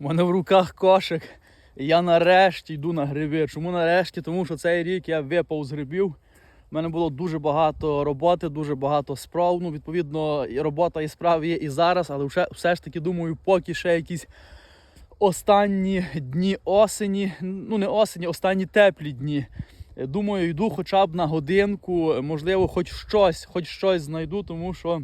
У мене в руках кошик. Я нарешті йду на гриби. Чому нарешті? Тому що цей рік я випав з грибів. У мене було дуже багато роботи, дуже багато справ. Ну, відповідно, і робота і справ є і зараз, але все, все ж таки думаю, поки ще якісь останні дні осені, ну не осені, останні теплі дні. Думаю, йду хоча б на годинку, можливо, хоч щось, хоч щось знайду, тому що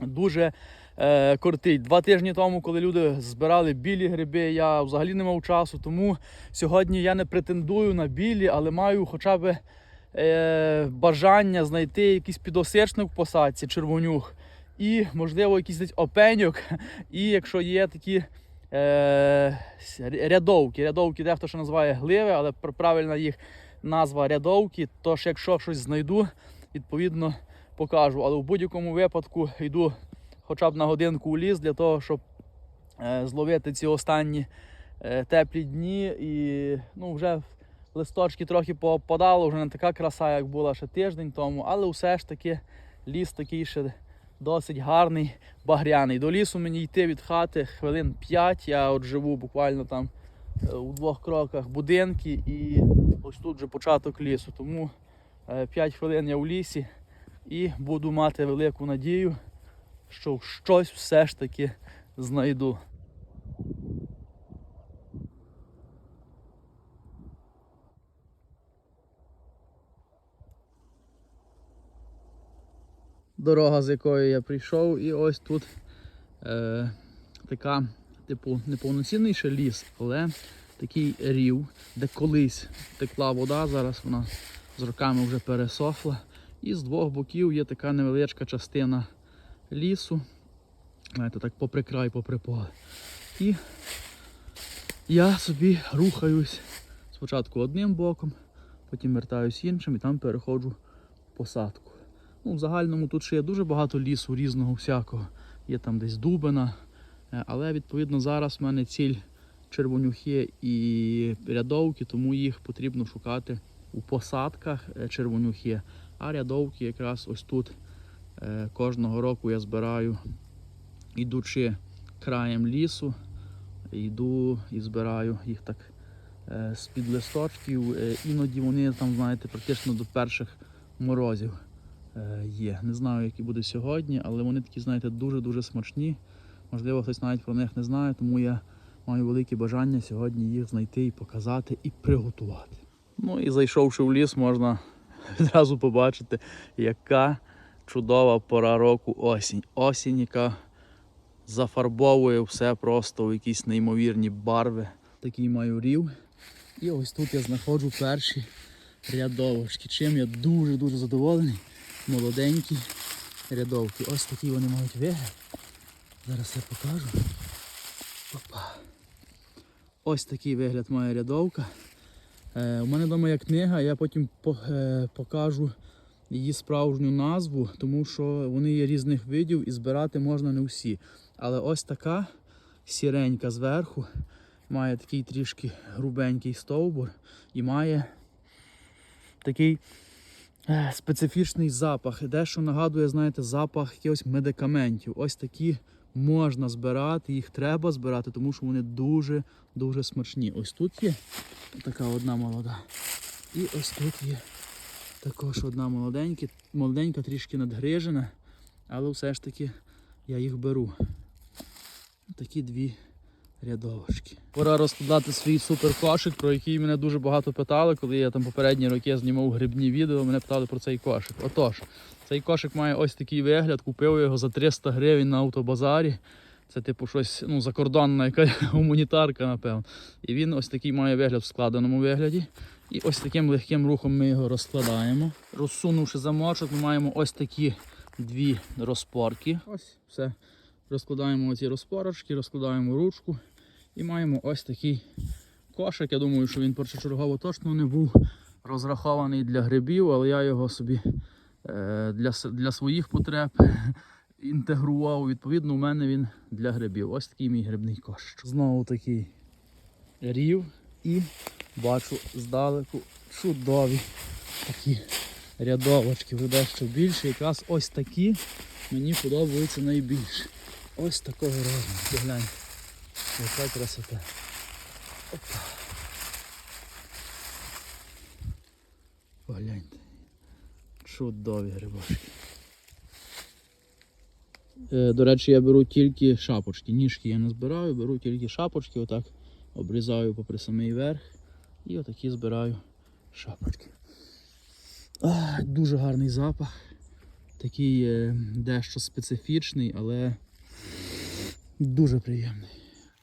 дуже е. Два тижні тому, коли люди збирали білі гриби, я взагалі не мав часу. Тому сьогодні я не претендую на білі, але маю хоча б е, бажання знайти якийсь підосичник в посадці, червонюх, і, можливо, якийсь опеньок. І якщо є такі е, рядовки, рядовки дехто ще називає гливи, але правильна їх назва рядовки. Тож, якщо щось знайду, відповідно покажу. Але в будь-якому випадку йду хоча б на годинку у ліс для того, щоб е, зловити ці останні е, теплі дні. І ну, вже листочки трохи попадало, вже не така краса, як була ще тиждень тому, але все ж таки ліс такий ще досить гарний, багряний. До лісу мені йти від хати хвилин 5. Я от живу буквально там е, у двох кроках будинки і ось тут вже початок лісу. Тому 5 хвилин я в лісі і буду мати велику надію, що щось все ж таки знайду. Дорога, з якої я прийшов, і ось тут е, така, типу, неповноцінний ще ліс, але такий рів, де колись текла вода, зараз вона з роками вже пересохла. І з двох боків є така невеличка частина лісу. Знаєте, так попри край, попри поле. І я собі рухаюсь спочатку одним боком, потім вертаюсь іншим і там переходжу посадку. Ну, в загальному тут ще є дуже багато лісу різного всякого. Є там десь дубина. Е, Але відповідно зараз в мене ціль червонюхи і рядовки, тому їх потрібно шукати у посадках е, червонюхи. А рядовки якраз ось тут кожного року я збираю, ідучи краєм лісу, йду і збираю їх так е, з-під листочків. Е, Іноді вони там, знаєте, практично до перших морозів е, є. Не знаю, які буде сьогодні, але вони такі, знаєте, дуже-дуже смачні. Можливо, хтось навіть про них не знає, тому я маю велике бажання сьогодні їх знайти і показати і приготувати. Ну і зайшовши в ліс, можна відразу побачити, яка чудова пора року осінь. Осінь, яка зафарбовує все просто в якісь неймовірні барви. Такий маю рів. І ось тут я знаходжу перші рядовочки. Чим я дуже-дуже задоволений. Молоденькі рядовки. Ось такі вони мають вигляд. Зараз я покажу. Опа. Ось такий вигляд має рядовка. Е, у мене вдома є книга, я потім по, е, покажу її справжню назву, тому що вони є різних видів і збирати можна не всі. Але ось така сіренька зверху, має такий трішки грубенький стовбур і має такий е, специфічний запах. Дещо нагадує, знаєте, запах якихось медикаментів. Ось такі можна збирати, їх треба збирати, тому що вони дуже-дуже смачні. Ось тут є така одна молода. І ось тут є також одна молоденька, молоденька, трішки надгрижена, але все ж таки я їх беру. Такі дві рядовочки. Пора розкладати свій суперкошик, про який мене дуже багато питали, коли я там попередні роки знімав грибні відео, мене питали про цей кошик. Отож, цей кошик має ось такий вигляд, купив його за 300 гривень на автобазарі. Це типу щось ну, закордонна яка гуманітарка, напевно. І він ось такий має вигляд в складеному вигляді. І ось таким легким рухом ми його розкладаємо. Розсунувши замочок, ми маємо ось такі дві розпорки. Ось все. Розкладаємо оці розпорочки, розкладаємо ручку і маємо ось такий кошик. Я думаю, що він першочергово точно не був розрахований для грибів, але я його собі е, для, для своїх потреб інтегрував. Відповідно, у мене він для грибів. Ось такий мій грибний кошик. Знову такий рів і бачу здалеку чудові такі рядовочки, вже дещо більше. Якраз ось такі мені подобаються найбільше. Ось такого розміру. Погляньте. Яка красота. Опа. Погляньте. Чудові грибочки. Е, До речі, я беру тільки шапочки. Ніжки я не збираю, беру тільки шапочки, отак обрізаю попри самий верх і отакі збираю шапочки. Дуже гарний запах. Такий е, дещо специфічний, але дуже приємний.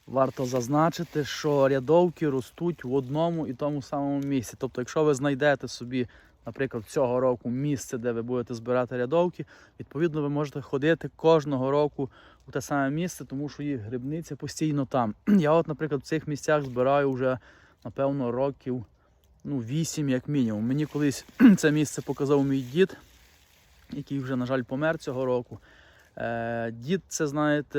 Варто зазначити, що рядовки ростуть в одному і тому самому місці. Тобто, якщо ви знайдете собі, наприклад, цього року місце, де ви будете збирати рядовки, відповідно, ви можете ходити кожного року у те саме місце, тому що їх грибниця постійно там. Я, от, наприклад, в цих місцях збираю вже, напевно, років ну, 8 як мінімум. Мені колись це місце показав мій дід, який вже, на жаль, помер цього року. Е, дід, це, знаєте,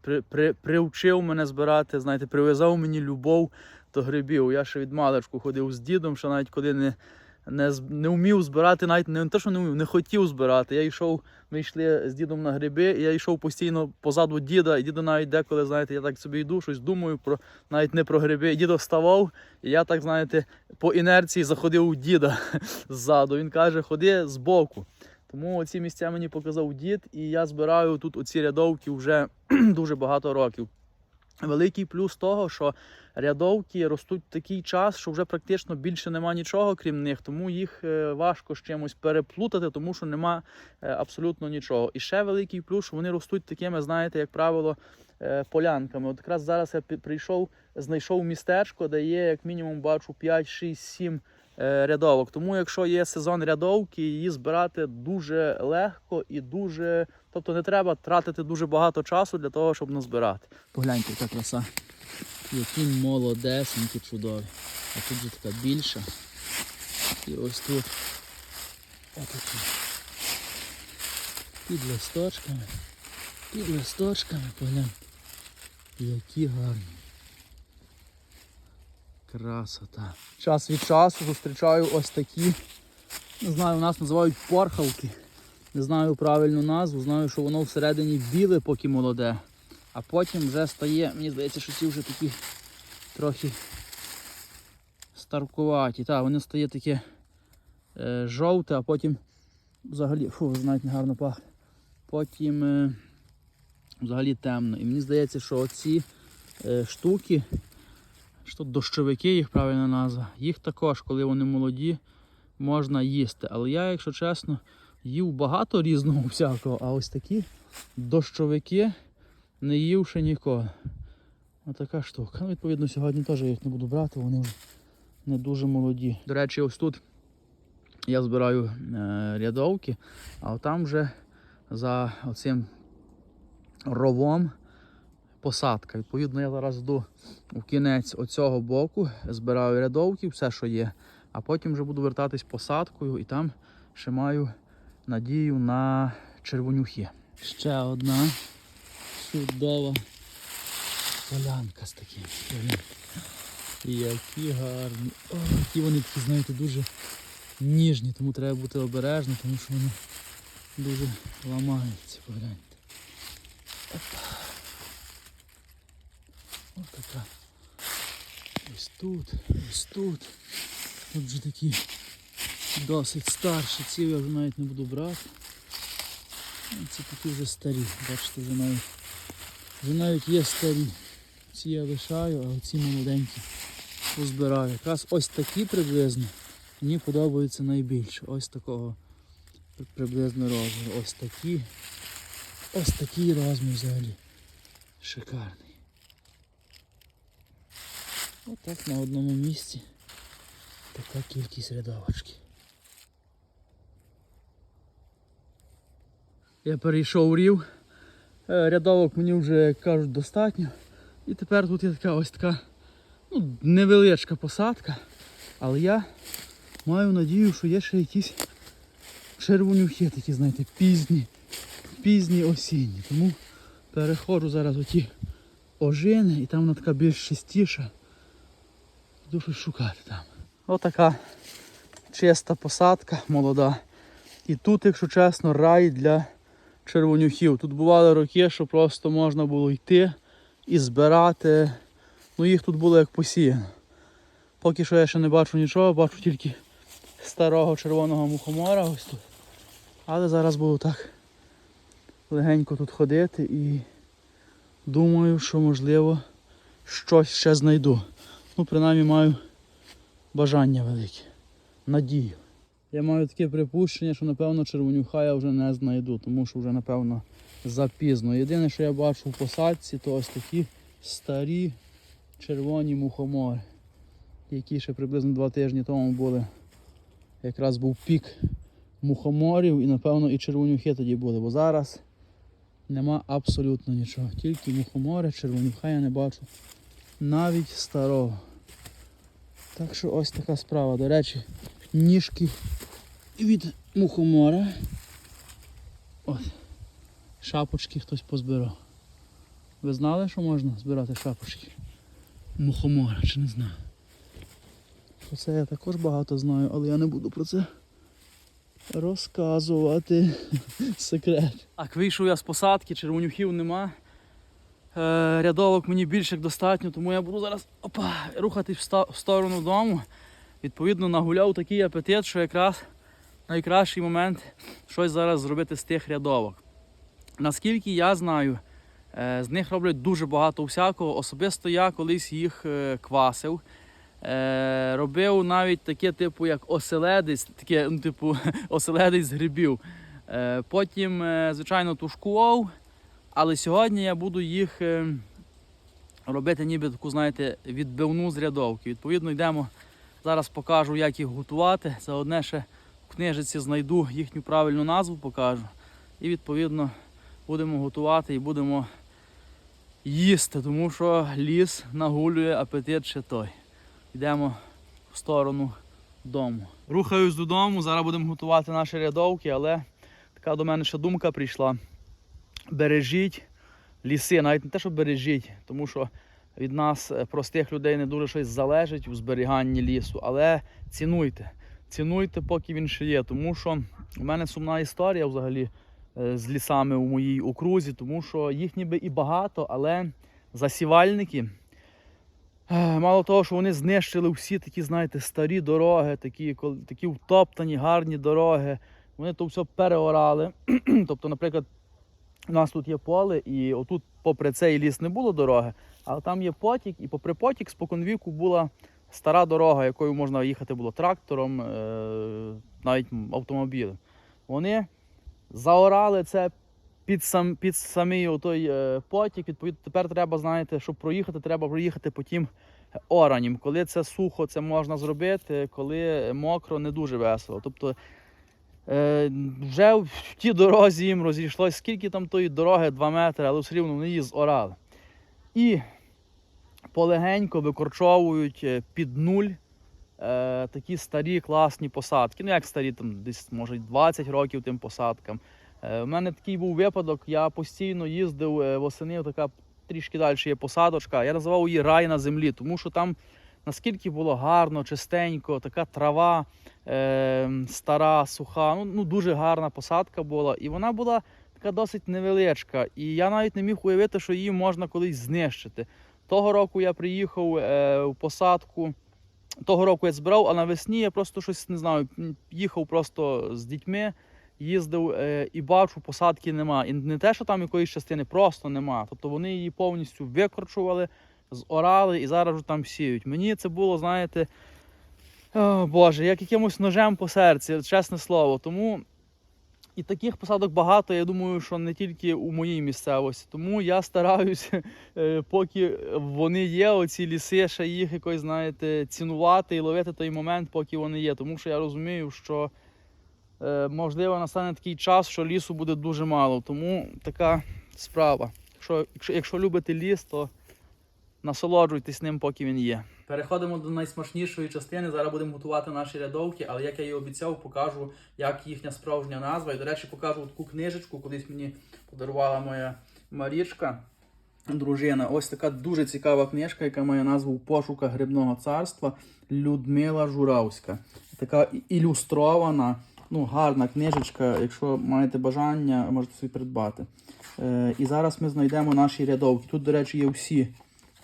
при, при, привчив мене збирати, знаєте, прив'язав мені любов до грибів. Я ще від маличку ходив з дідом, що навіть коли не, не, не вмів збирати, навіть не те, що не вмів, не хотів збирати. Я йшов, ми йшли з дідом на гриби, і я йшов постійно позаду діда, і дідо навіть деколи, знаєте, я так собі йду, щось думаю про навіть не про гриби. І дідо вставав, і я так, знаєте, по інерції заходив у діда ззаду. Він каже, ходи збоку. Тому оці місця мені показав дід, і я збираю тут оці рядовки вже дуже багато років. Великий плюс того, що рядовки ростуть в такий час, що вже практично більше нема нічого, крім них, тому їх е, важко з чимось переплутати, тому що нема е, абсолютно нічого. І ще великий плюс, що вони ростуть такими, знаєте, як правило, е, полянками. От якраз зараз я прийшов, знайшов містечко, де є, як мінімум, бачу 5, 6, 7 е, рядовок. Тому, якщо є сезон рядовки, її збирати дуже легко і дуже. Тобто не треба тратити дуже багато часу для того, щоб назбирати. Погляньте, яка краса. Які молодесенькі, чудові. А тут же така більша. І ось тут. Отакі. Під листочками. Під листочками, поглянь. Які гарні. Красота. Час від часу зустрічаю ось такі. Не знаю, у нас називають порхалки. Не знаю правильну назву, знаю, що воно всередині біле, поки молоде. А потім вже стає, мені здається, що ці вже такі трохи старкуваті. Так, вони стає таке е, жовте, а потім взагалі, фу, не гарно пахне. Потім е, взагалі темно. І мені здається, що оці е, штуки, що дощовики, їх правильна назва, їх також, коли вони молоді, можна їсти. Але я, якщо чесно, їв багато різного всякого, а ось такі дощовики не їв ще ніколи. Отака штука. Ну, відповідно, сьогодні теж я їх не буду брати, вони вже не дуже молоді. До речі, ось тут я збираю е, рядовки, а там вже за оцим ровом посадка. Відповідно, я зараз йду в кінець оцього боку, збираю рядовки, все, що є, а потім вже буду вертатись посадкою і там ще маю надію на червонюхи. Ще одна чудова полянка з таким. Які гарні. О, які вони такі, знаєте, дуже ніжні, тому треба бути обережним, тому що вони дуже ламаються. Погляньте. Опа. Ось така. Ось тут, ось тут. Тут вже такі досить старші. Ці я вже навіть не буду брати. Ну, Ці такі вже старі. Бачите, вже навіть, вже навіть є старі. Ці я лишаю, а оці молоденькі позбираю. Якраз ось такі приблизно мені подобаються найбільше. Ось такого приблизно розміру. Ось такі. Ось такий розмір взагалі. Шикарний. Отак на одному місці. Така кількість рядовочки. Я перейшов рів. Е, Рядовок мені вже, як кажуть, достатньо. І тепер тут є така ось така ну, невеличка посадка. Але я маю надію, що є ще якісь червонюхи такі, знаєте, пізні, пізні осінні. Тому переходжу зараз оті ожини і там вона така більш чистіша. Щось шукати там. Отака чиста посадка молода. І тут, якщо чесно, рай для червонюхів. Тут бували роки, що просто можна було йти і збирати. Ну їх тут було як посіяно. Поки що я ще не бачу нічого, бачу тільки старого червоного мухомора ось тут. Але зараз буду так легенько тут ходити і думаю, що можливо щось ще знайду. Ну, принаймні маю бажання велике. Надію. Я маю таке припущення, що напевно червонюха я вже не знайду, тому що вже напевно запізно. Єдине, що я бачу в посадці, то ось такі старі червоні мухомори, які ще приблизно два тижні тому були. Якраз був пік мухоморів і напевно і червонюхи тоді були, бо зараз нема абсолютно нічого. Тільки мухомори, червонюха я не бачу. Навіть старого. Так що ось така справа. До речі, ніжки від мухомора. От. Шапочки хтось позбирав. Ви знали, що можна збирати шапочки? Мухомора, чи не знаю. Про це я також багато знаю, але я не буду про це розказувати. Секрет. Так, вийшов я з посадки, червонюхів нема. Е, рядовок мені більше як достатньо, тому я буду зараз опа, рухатись в сторону дому. Відповідно, нагуляв такий апетит, що якраз найкращий момент щось зараз зробити з тих рядовок. Наскільки я знаю, е, з них роблять дуже багато всякого. Особисто я колись їх е, квасив. Робив навіть таке, типу, як оселедець, таке, ну, типу, оселедець з грибів. Потім, звичайно, тушкував. Але сьогодні я буду їх е, робити ніби таку, знаєте, відбивну з рядовки. Відповідно, йдемо. Зараз покажу, як їх готувати. Заодне ще в книжиці знайду їхню правильну назву, покажу. І відповідно будемо готувати і будемо їсти, тому що ліс нагулює апетит ще той. Йдемо в сторону дому. Рухаюсь додому, зараз будемо готувати наші рядовки, але така до мене ще думка прийшла бережіть ліси, навіть не те, що бережіть, тому що від нас, е, простих людей, не дуже щось залежить у зберіганні лісу, але цінуйте. Цінуйте, поки він ще є. Тому що у мене сумна історія взагалі е, з лісами у моїй окрузі, тому що їх ніби і багато, але засівальники. е, Мало того, що вони знищили всі такі, знаєте, старі дороги, такі, такі втоптані, гарні дороги. Вони то все переорали. тобто, наприклад, у нас тут є поле, і отут, попри цей ліс, не було дороги, але там є потік, і попри потік споконвіку була стара дорога, якою можна їхати було трактором, е, навіть автомобілем. Вони заорали це під сам під самий отой е, потік. Відповідно, тепер треба, знаєте, щоб проїхати, треба проїхати потім оранім. Коли це сухо, це можна зробити, коли мокро, не дуже весело. Тобто Е, вже в тій дорозі їм розійшлось, скільки там тої дороги, 2 метри, але все рівно вони її зорали. І полегенько викорчовують е, під нуль е, такі старі класні посадки. Ну, як старі, там десь може 20 років тим посадкам. Е, у мене такий був випадок, я постійно їздив е, восени, така трішки далі є посадочка. Я називав її рай на землі, тому що там наскільки було гарно, чистенько, така трава е, стара, суха. Ну, ну дуже гарна посадка була. І вона була така досить невеличка. І я навіть не міг уявити, що її можна колись знищити. Того року я приїхав е, в посадку. Того року я збирав, а навесні я просто щось не знаю, їхав просто з дітьми, їздив е, і бачу, посадки нема. І не те, що там якоїсь частини, просто нема. Тобто вони її повністю викорчували, зорали і зараз вже там сіють. Мені це було, знаєте, о, Боже, як якимось ножем по серці, чесне слово. Тому і таких посадок багато, я думаю, що не тільки у моїй місцевості. Тому я стараюся, е, поки вони є, оці ліси, ще їх якось, знаєте, цінувати і ловити той момент, поки вони є. Тому що я розумію, що е, можливо настане такий час, що лісу буде дуже мало. Тому така справа. Якщо, якщо любите ліс, то насолоджуйтесь ним, поки він є. Переходимо до найсмачнішої частини. Зараз будемо готувати наші рядовки, але як я і обіцяв, покажу, як їхня справжня назва. І, до речі, покажу таку книжечку, колись мені подарувала моя Марічка, дружина. Ось така дуже цікава книжка, яка має назву В пошуках грибного царства Людмила Журавська. Така ілюстрована, ну, гарна книжечка. Якщо маєте бажання, можете собі придбати. Е, І зараз ми знайдемо наші рядовки. Тут, до речі, є всі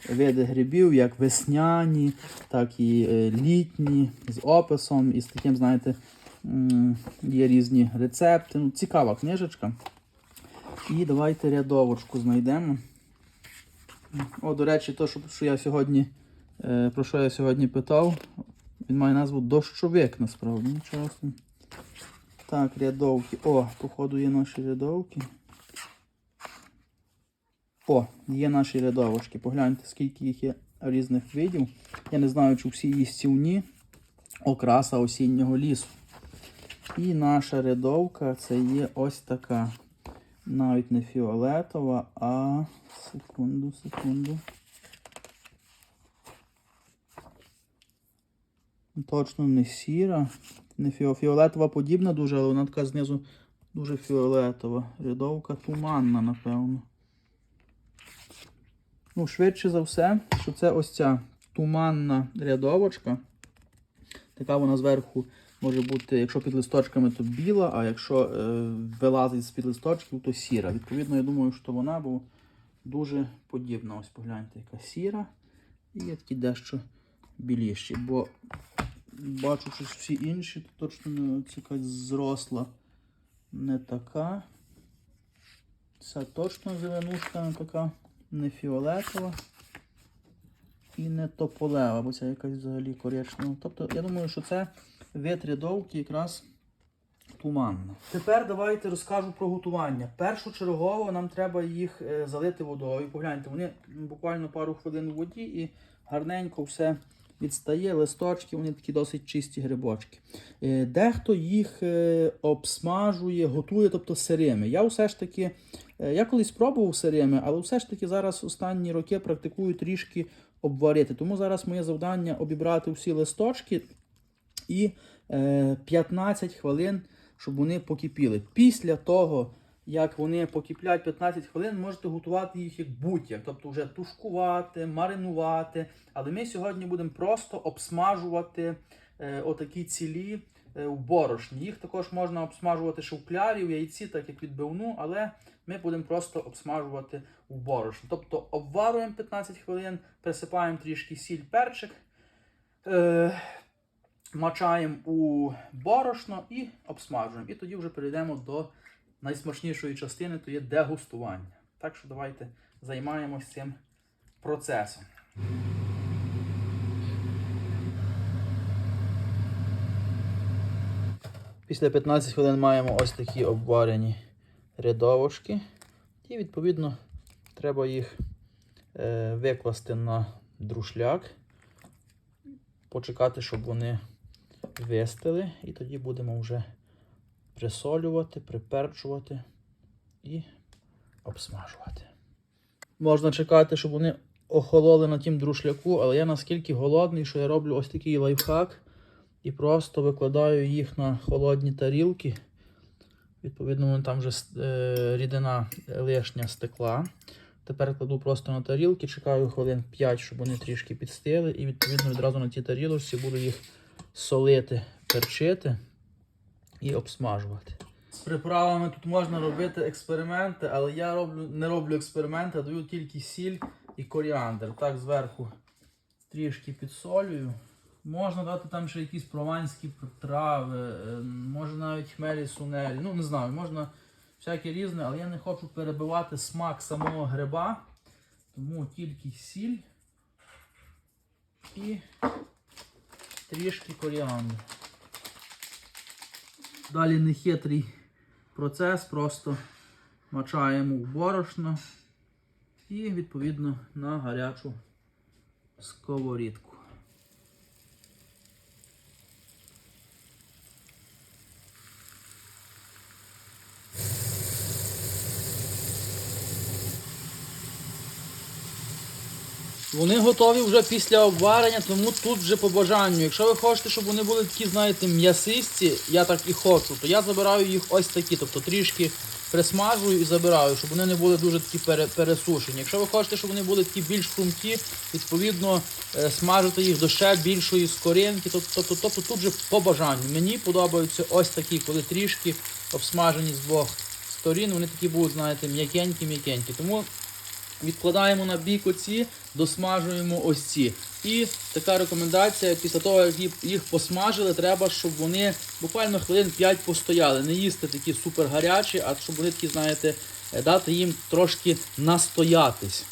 види грибів, як весняні, так і е, літні, з описом, і з таким, знаєте, є різні рецепти. Ну, цікава книжечка. І давайте рядовочку знайдемо. О, до речі, то, що, я сьогодні, е, про що я сьогодні питав, він має назву дощовик насправді. Нічого. Так, рядовки. О, походу є наші рядовки. О, є наші рядовочки. Погляньте, скільки їх є різних видів. Я не знаю, чи всі їстівні. Окраса осіннього лісу. І наша рядовка це є ось така. Навіть не фіолетова, а. Секунду, секунду. Точно не сіра. Не фіо... фіолетова подібна дуже, але вона така знизу дуже фіолетова. Рядовка туманна, напевно. Ну, швидше за все, що це ось ця туманна рядовочка. Така вона зверху може бути, якщо під листочками, то біла, а якщо е, вилазить з-під листочків, то сіра. Відповідно, я думаю, що вона була дуже подібна. Ось погляньте, яка сіра. І є такі дещо біліші. Бо бачу, що всі інші, то точно не ось якась зросла не така. Ця точно зеленушка не така, не фіолетова і не тополева, бо це якась взагалі коричнева. Тобто, я думаю, що це вид рядовки якраз туманна. Тепер давайте розкажу про готування. Першочергово нам треба їх е, залити водою. Погляньте, вони буквально пару хвилин в воді і гарненько все відстає, листочки, вони такі досить чисті грибочки. Е, Дехто їх е, обсмажує, готує, тобто сирими. Я все ж таки, е, я колись пробував сирими, але все ж таки зараз останні роки практикую трішки обварити. Тому зараз моє завдання обібрати всі листочки і е, 15 хвилин, щоб вони покипіли. Після того, як вони покиплять 15 хвилин, можете готувати їх як будь-як, тобто вже тушкувати, маринувати. Але ми сьогодні будемо просто обсмажувати е, отакі цілі е, в борошні. Їх також можна обсмажувати ще в клярі, в яйці, так як відбивну, але ми будемо просто обсмажувати в борошні. Тобто обварюємо 15 хвилин, присипаємо трішки сіль, перчик. Е, Мачаємо у борошно і обсмажуємо. І тоді вже перейдемо до найсмачнішої частини, то є дегустування. Так що давайте займаємось цим процесом. Після 15 хвилин маємо ось такі обварені рядовочки. І відповідно треба їх е, викласти на друшляк, почекати, щоб вони вистили, і тоді будемо вже присолювати, приперчувати і обсмажувати. Можна чекати, щоб вони охололи на тім друшляку, але я наскільки голодний, що я роблю ось такий лайфхак і просто викладаю їх на холодні тарілки. Відповідно, там вже е, рідина лишня стекла. Тепер кладу просто на тарілки, чекаю хвилин 5, щоб вони трішки підстили, і відповідно відразу на тій тарілочці буду їх солити, перчити і обсмажувати. З приправами тут можна робити експерименти, але я роблю, не роблю експерименти, а даю тільки сіль і коріандр. Так, зверху трішки підсолюю. Можна дати там ще якісь прованські трави, е, може навіть хмелі сунелі. Ну, не знаю, можна всяке різне, але я не хочу перебивати смак самого гриба. Тому тільки сіль і трішки коріандру. Далі нехитрий процес, просто мачаємо в борошно і відповідно на гарячу сковорідку. Вони готові вже після обварення, тому тут вже по бажанню. Якщо ви хочете, щоб вони були такі, знаєте, м'ясисті, я так і хочу, то я забираю їх ось такі, тобто трішки присмажую і забираю, щоб вони не були дуже такі пере- пересушені. Якщо ви хочете, щоб вони були такі більш хрумкі, відповідно е, смажити їх до ще більшої скоринки. Тобто, тобто, тобто тут вже по бажанню. Мені подобаються ось такі, коли трішки обсмажені з двох сторін вони такі будуть, знаєте, м'якенькі-м'якенькі. Тому відкладаємо на бік оці, досмажуємо ось ці. І така рекомендація, після того, як їх- посмажили, треба, щоб вони буквально хвилин 5 постояли. Не їсти такі супер гарячі, а щоб вони такі, знаєте, е, дати їм трошки настоятись.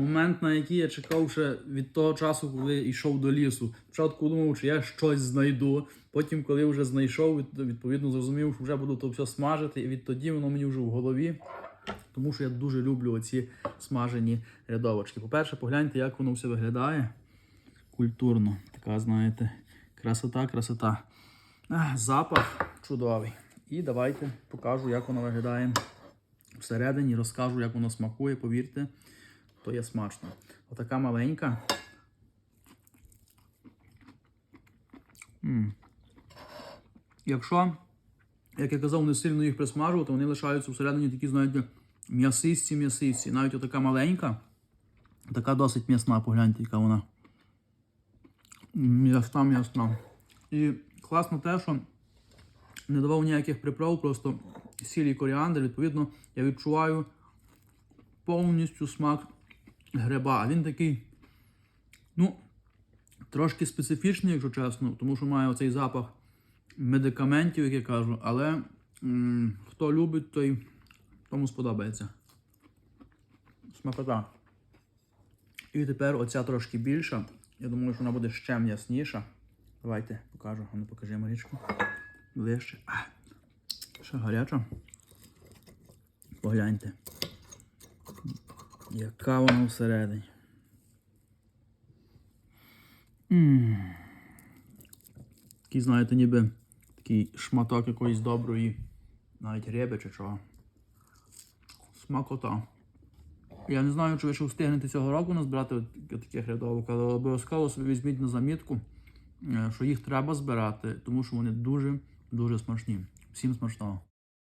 Момент, на який я чекав ще від того часу, коли йшов до лісу. Спочатку думав, чи я щось знайду. Потім, коли вже знайшов, відповідно зрозумів, що вже буду то все смажити, і відтоді воно мені вже в голові. Тому що я дуже люблю оці смажені рядовочки. По-перше, погляньте, як воно все виглядає. Культурно. Така, знаєте, красота, красота. А, запах чудовий. І давайте покажу, як воно виглядає всередині. Розкажу, як воно смакує, повірте, то є смачно. Отака маленька. м Якщо, як я казав, не сильно їх присмажувати, вони лишаються всередині такі, знаєте, м'ясисті, м'ясисті. Навіть отака маленька, така досить м'ясна, погляньте, яка вона. М'ясна, м'ясна. І класно те, що не давав ніяких приправ, просто сіль і коріандр. Відповідно, я відчуваю повністю смак гриба. А він такий, ну, трошки специфічний, якщо чесно, тому що має оцей запах медикаментів, як я кажу, але м, хто любить, той тому сподобається. Смакота. І тепер оця трошки більша. Я думаю, що вона буде ще м'ясніша. Давайте покажу. Ну, покажи Марічку. Ближче. Ще гаряча. Погляньте. Яка вона всередині. М. Такий, знаєте, ніби такий шматок якоїсь доброї, навіть риби чи чого. Смакота. Я не знаю, чи ви ще встигнете цього року назбирати таких рядовок, але обов'язково собі візьміть на замітку, е, що їх треба збирати, тому що вони дуже дуже смачні. Всім смачного.